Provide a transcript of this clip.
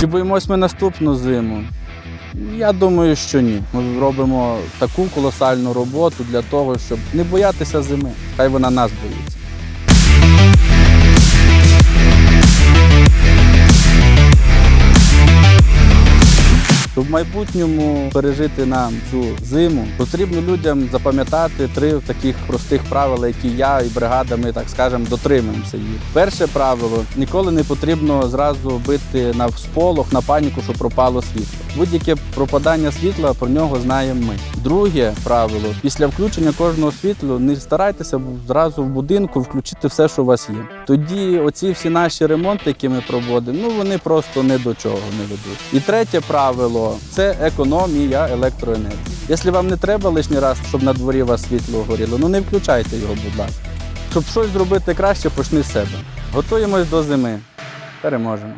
Чи боїмось ми наступну зиму? Я думаю, що ні. Ми робимо таку колосальну роботу для того, щоб не боятися зими. Хай вона нас боїться. Щоб в майбутньому пережити нам цю зиму, потрібно людям запам'ятати три таких простих правила, які я і бригада, ми так скажемо, дотримуємося їх. Перше правило ніколи не потрібно зразу бити на сполох, на паніку, що пропало світло. Будь-яке пропадання світла про нього знаємо ми. Друге правило: після включення кожного світла не старайтеся зразу в будинку включити все, що у вас є. Тоді оці всі наші ремонти, які ми проводимо, ну вони просто не до чого не ведуть. І третє правило це економія електроенергії. Якщо вам не треба лишній раз, щоб на дворі у вас світло горіло, ну не включайте його, будь ласка. Щоб щось зробити краще, почни з себе. Готуємось до зими. Переможемо.